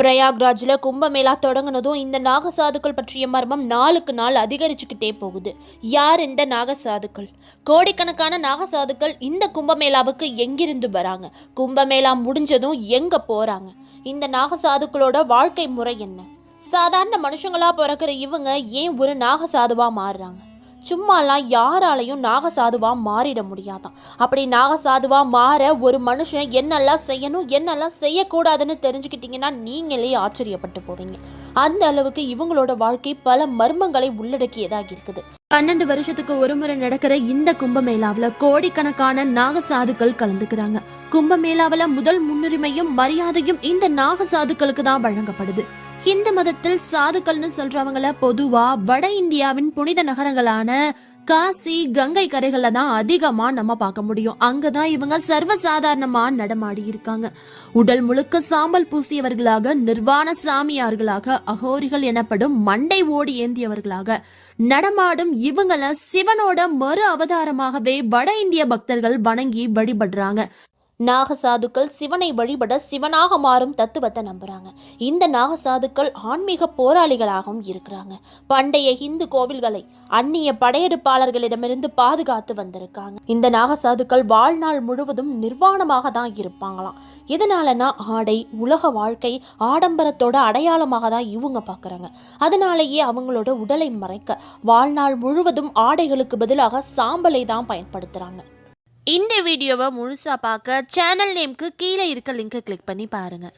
பிரயாக்ராஜில் கும்பமேளா தொடங்கினதும் இந்த நாகசாதுக்கள் பற்றிய மர்மம் நாளுக்கு நாள் அதிகரிச்சுக்கிட்டே போகுது. யார் இந்த நாகசாதுக்கள்? கோடிக்கணக்கான நாகசாதுக்கள் இந்த கும்பமேளாவுக்கு எங்கிருந்து வராங்க? கும்பமேளா முடிஞ்சதும் எங்கே போகிறாங்க இந்த நாகசாதுக்களோட வாழ்க்கை முறை என்ன? சாதாரண மனுஷங்களாக பிறக்கிற இவங்க ஏன் ஒரு நாகசாதுவாக மாறுறாங்க? சும்மாலாம் யாராலையும் நாகசாதுவாக மாறிட முடியாதான். அப்படி நாகசாதுவாக மாற ஒரு மனுஷன் என்னெல்லாம் செய்யணும் என்னெல்லாம் செய்யக்கூடாதுன்னு தெரிஞ்சுக்கிட்டிங்கன்னா நீங்களே ஆச்சரியப்பட்டு போவீங்க. அந்த அளவுக்கு இவங்களோட வாழ்க்கை பல மர்மங்களை உள்ளடக்கியதாக இருக்குது. பன்னெண்டு வருஷத்துக்கு ஒரு முறை நடக்கிற இந்த கும்பமேளாவில் கோடிக்கணக்கான நாகசாதுக்கள் கலந்துக்கிறாங்க. கும்பமேளாவில் முதல் முன்னுரிமையும் மரியாதையும் இந்த நாகசாதுக்களுக்கு தான் வழங்கப்படுது. இந்து மதத்தில் சாதுக்கள்னு சொல்றவங்கள பொதுவா வட இந்தியாவின் புனித நகரங்களான காசி கங்கை கரைகள்ல தான் அதிகமா நம்ம பார்க்க முடியும். அங்கதான் இவங்க சர்வசாதாரணமா நடமாடி இருக்காங்க. உடல் முழுக்க சாம்பல் பூசியவர்களாக நிர்வாண சாமியார்களாக அகோரிகள் எனப்படும் மண்டை ஓடி ஏந்தியவர்களாக நடமாடும் இவங்கள சிவனோட மறு அவதாரமாகவே வட இந்திய பக்தர்கள் வணங்கி வழிபடுறாங்க. நாகசாதுக்கள் சிவனை வழிபட சிவனாக மாறும் தத்துவத்தை நம்புகிறாங்க இந்த நாகசாதுக்கள் ஆன்மீக போராளிகளாகவும் இருக்கிறாங்க. பண்டைய இந்து கோவில்களை அந்நிய படையெடுப்பாளர்களிடமிருந்து பாதுகாத்து வந்திருக்காங்க. இந்த நாகசாதுக்கள் வாழ்நாள் முழுவதும் நிர்வாணமாக தான் இருப்பாங்களாம். இதனாலனா ஆடை உலக வாழ்க்கை ஆடம்பரத்தோட அடையாளமாக தான் இவங்க பார்க்குறாங்க அதனாலேயே அவங்களோட உடலை மறைக்க வாழ்நாள் முழுவதும் ஆடைகளுக்கு பதிலாக சாம்பலை தான் பயன்படுத்துகிறாங்க இந்த வீடியோவை முழுசாக பார்க்க சேனல் நேம்க்கு கீழே இருக்க லிங்கை கிளிக் பண்ணி பாருங்கள்